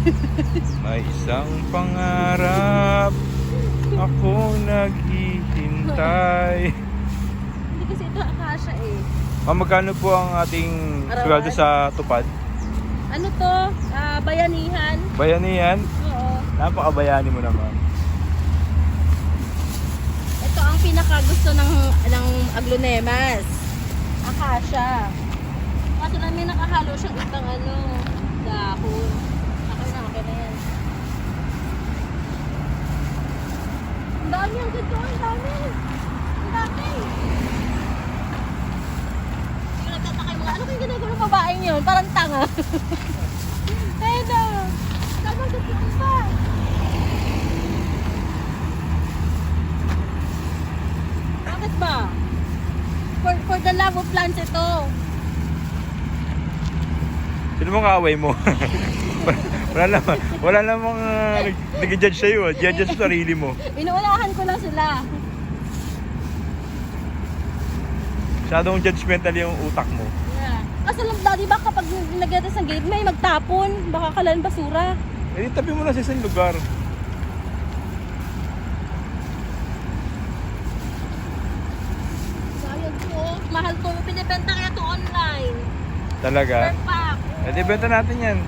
May isang pangarap Ako naghihintay Hindi kasi ito akasya eh. Ma'am, magkano po ang ating Arawan? sweldo sa tupad? Ano to? Ah, bayanihan? Bayanihan? Oo. Napakabayani mo naman. Ito ang pinakagusto ng ng aglonemas. Akasya. Kaso may nakahalo siyang ibang ano, dahon. Okay na, okay na yan. Ang dami ang ganito, ang dami. Ang dami. Yung nagtataka yung mga, ano kayong ginagawa ng babaeng yun? Parang tanga. Ayun na. Tama, ganito pa. Bakit ba? For, for the love of plants ito. Sino mong kaaway mo? wala naman. Wala namang uh, nag-judge sa'yo. ah. Judge sa sarili mo. Inuunahan ko lang sila. Masyadong judgmental yung utak mo. Yeah. Kasi lang daddy ba kapag nagdadas ng gate may magtapon, baka kalan basura. Eh, tabi mo na sa isang lugar. Sayang po. Mahal to. Pinibenta kaya to online. Talaga. Per pack. Eh, di benta natin yan.